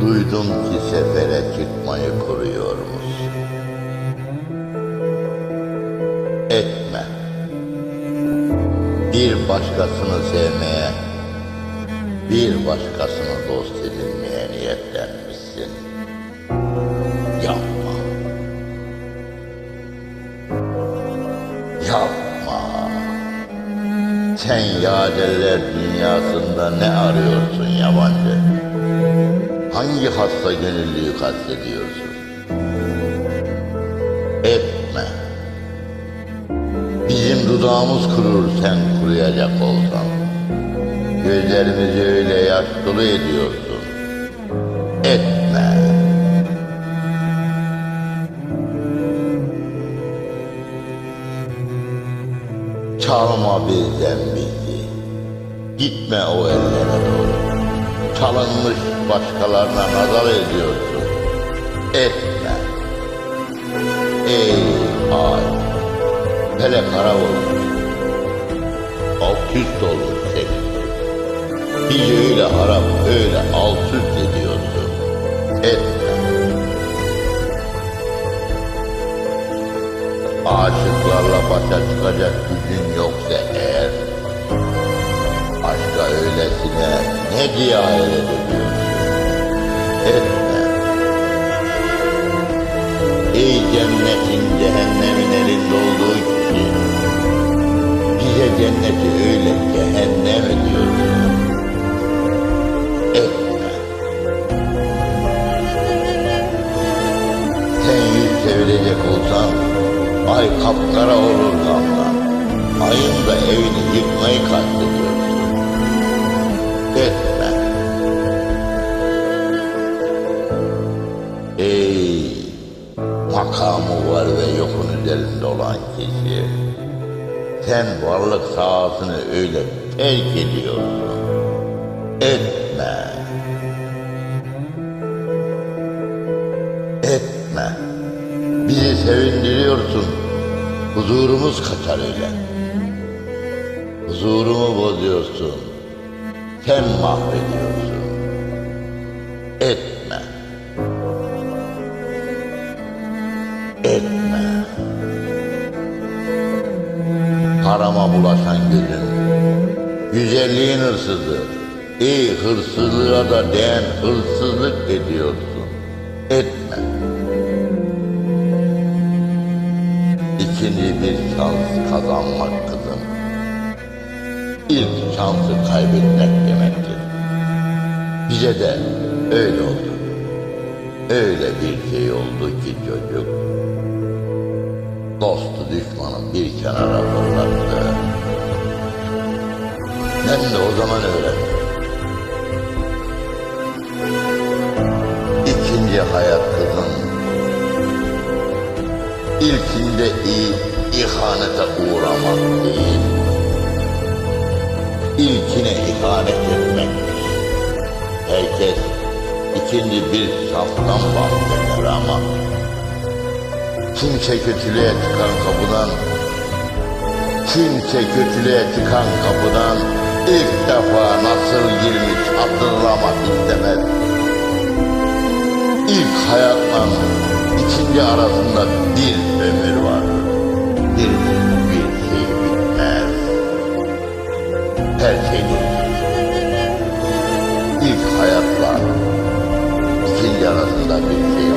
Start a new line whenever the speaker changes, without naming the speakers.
Duydum ki sefere çıkmayı kuruyormuş. Etme. Bir başkasını sevmeye, bir başkasını dost edinmeye niyetlenmişsin. Yapma. Yapma. Sen yadeller dünyasında ne arıyorsun yabancı? Hangi hasta gönüllüyü kastediyorsun? Etme. Bizim dudağımız kurur sen kuruyacak olsan. Gözlerimizi öyle yaş dolu ediyorsun. Etme. Çalma bizden bizi. Gitme o ellere doğru. Çalınmış başkalarına nazar ediyorsun. Etme. Ey ay. Hele kara olmuş. Alt üst olmuş senin. Bizi öyle harap, öyle alt üst ediyorsun. Etme. Aşıklarla başa çıkacak gücün eğer Aşka öylesine ne diye hayret ediyorsun? Etme. Ey cennetin cehennemin elinde olduğu kişi Bize cenneti öyle cehennem ediyorsun. Etme. Sen yüz çevirecek olsan ay kapkara olur gamdan. Ayın da evini yıkmayı kastediyorsun. Etme. Ey makamı var ve yokun üzerinde olan kişi. Sen varlık sahasını öyle terk ediyorsun. Etme. Etme. Bizi sevindiriyorsun. Huzurumuz kaçar öyle. Huzurumu bozuyorsun. Sen mahvediyorsun. Etme. Etme. Harama bulaşan gözün. Güzelliğin hırsızı. Ey hırsızlığa da değen hırsızlık ediyorsun. Etme. İkinci bir şans kazanmak. İlk şansı kaybetmek demektir. Bize de öyle oldu. Öyle bir şey oldu ki çocuk. Dostu düşmanın bir kenara fırlattı. Ben de o zaman öğrendim. İkinci hayat kızım. İlkinde iyi, ihanete uğramak değil. İlkine ihanet etmekmiş. Herkes ikinci bir saftan bahseder ama kimse kötülüğe çıkan kapıdan kimse kötülüğe çıkan kapıdan ilk defa nasıl girmiş hatırlamak istemez. İlk hayatla ikinci arasında bir ömür var. Bir, bir Arasında bir şey.